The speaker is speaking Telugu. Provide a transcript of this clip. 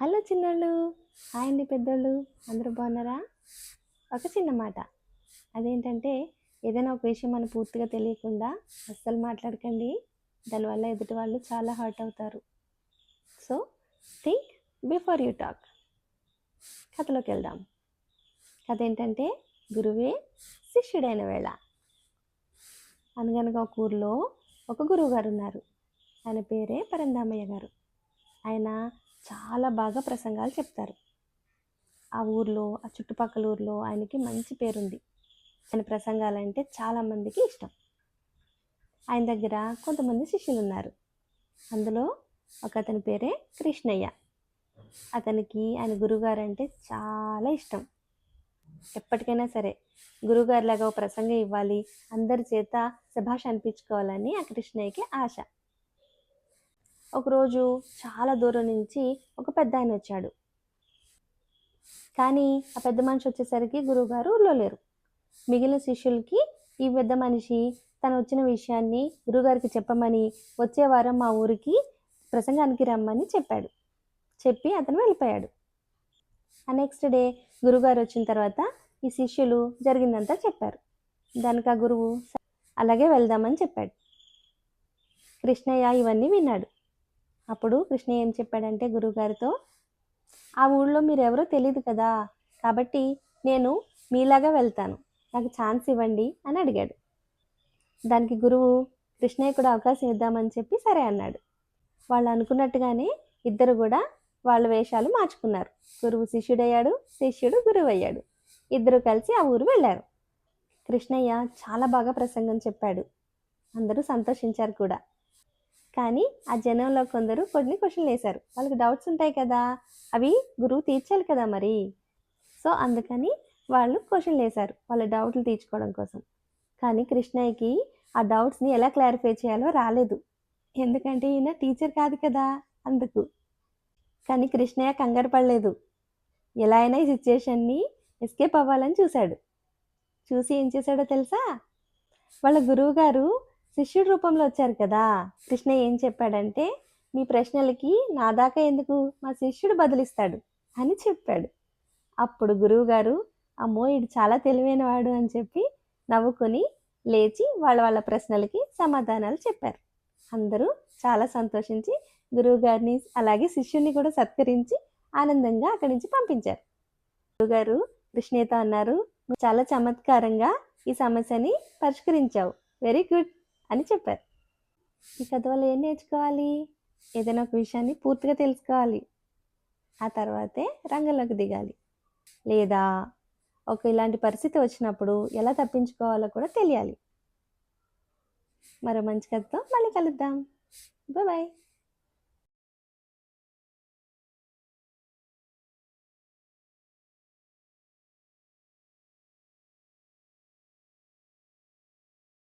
హలో చిన్నోళ్ళు. హాయ్ అండి పెద్దోళ్ళు. అందరూ బాగున్నారా? ఒక చిన్న మాట. అదేంటంటే ఏదైనా ఒక విషయం మనం పూర్తిగా తెలియకుండా అస్సలు మాట్లాడకండి. దానివల్ల ఎదుటి వాళ్ళు చాలా హర్ట్ అవుతారు. So think before you talk. కథలోకి వెళ్దాం. కథ ఏంటంటే గురువే శిష్యుడైన వేళ. అనగనగా ఒక ఊరిలో ఒక గురువు గారు ఉన్నారు. ఆయన పేరే పరందామయ్య గారు. ఆయన చాలా బాగా ప్రసంగాలు చెప్తారు. ఆ ఊర్లో ఆ చుట్టుపక్కల ఊర్లో ఆయనకి మంచి పేరుంది. ఆయన ప్రసంగాలంటే చాలామందికి ఇష్టం. ఆయన దగ్గర కొంతమంది శిష్యులు ఉన్నారు అందులో ఒక అతని పేరే కృష్ణయ్య. అతనికి ఆయన గురుగారు అంటే చాలా ఇష్టం. ఎప్పటికైనా సరే గురుగారిలాగా ఒక ప్రసంగం ఇవ్వాలి. అందరి చేత శభాష్ అనిపించుకోవాలని ఆ కృష్ణయ్యకి ఆశ. ఒకరోజు చాలా దూరం నుంచి ఒక పెద్ద ఆయన వచ్చాడు. కానీ ఆ పెద్ద మనిషి వచ్చేసరికి గురువుగారు ఊళ్ళో లేరు. మిగిలిన శిష్యులకి ఈ పెద్ద మనిషి తను వచ్చిన విషయాన్ని గురువుగారికి చెప్పమని వచ్చే వారం మా ఊరికి ప్రసంగానికి రమ్మని చెప్పాడు. చెప్పి అతను వెళ్ళిపోయాడు. ఆ నెక్స్ట్ డే గురుగారు వచ్చిన తర్వాత ఈ శిష్యులు జరిగిందంతా చెప్పారు. దానికి ఆ గురువు అలాగే వెళ్దామని చెప్పాడు. కృష్ణయ్య ఇవన్నీ విన్నాడు. అప్పుడు కృష్ణయ్య ఏం చెప్పాడంటే గురువుగారితో ఆ ఊళ్ళో మీరు ఎవరో తెలియదు కదా కాబట్టి నేను మీలాగా వెళ్తాను. నాకు ఛాన్స్ ఇవ్వండి అని అడిగాడు. దానికి గురువు కృష్ణయ్య కూడా అవకాశం ఇద్దామని చెప్పి సరే అన్నాడు. వాళ్ళు అనుకున్నట్టుగానే ఇద్దరు కూడా వాళ్ళ వేషాలు మార్చుకున్నారు. గురువు శిష్యుడయ్యాడు శిష్యుడు గురువు అయ్యాడు ఇద్దరు కలిసి ఆ ఊరు వెళ్ళారు. కృష్ణయ్య చాలా బాగా ప్రసంగం చెప్పాడు. అందరూ సంతోషించారు కూడా. కానీ ఆ జనంలో కొందరు కొన్ని క్వశ్చన్లు వేశారు. వాళ్ళకి డౌట్స్ ఉంటాయి కదా. అవి గురువు తీర్చాలి కదా మరి. సో అందుకని వాళ్ళు క్వశ్చన్లు వేశారు. వాళ్ళ డౌట్లు తీర్చుకోవడం కోసం. కానీ కృష్ణయ్యకి ఆ డౌట్స్ని ఎలా క్లారిఫై చేయాలో రాలేదు. ఎందుకంటే ఈయన టీచర్ కాదు కదా అందుకు. కానీ కృష్ణయ్య కంగారు పడలేదు. ఎలా అయినా ఈ సిచ్యుయేషన్ని ఎస్కేప్ అవ్వాలని చూశాడు. చూసి ఏం చేశాడో తెలుసా? వాళ్ళ గురువు గారు శిష్యుడి రూపంలో వచ్చారు కదా? కృష్ణ ఏం చెప్పాడంటే మీ ప్రశ్నలకి నా దాకా ఎందుకు? మా శిష్యుడు బదులిస్తాడు అని చెప్పాడు. అప్పుడు గురువుగారు అమ్మో ఇడు చాలా తెలివైనవాడు అని చెప్పి నవ్వుకొని లేచి వాళ్ళ వాళ్ళ ప్రశ్నలకి సమాధానాలు చెప్పారు. అందరూ చాలా సంతోషించి గురువుగారిని అలాగే శిష్యుని కూడా సత్కరించి ఆనందంగా అక్కడి నుంచి పంపించారు. గురువుగారు కృష్ణేత అన్నారు "నువ్వు చాలా చమత్కారంగా ఈ సమస్యని పరిష్కరించావు. వెరీ గుడ్ అని చెప్పారు. ఈ కథ వల్ల ఏం నేర్చుకోవాలి? ఏదైనా ఒక విషయాన్ని పూర్తిగా తెలుసుకోవాలి. ఆ తర్వాతే రంగంలోకి దిగాలి. లేదా ఒక ఇలాంటి పరిస్థితి వచ్చినప్పుడు ఎలా తప్పించుకోవాలో కూడా తెలియాలి. మరో మంచి కథతో మళ్ళీ కలుద్దాం. బాయ్.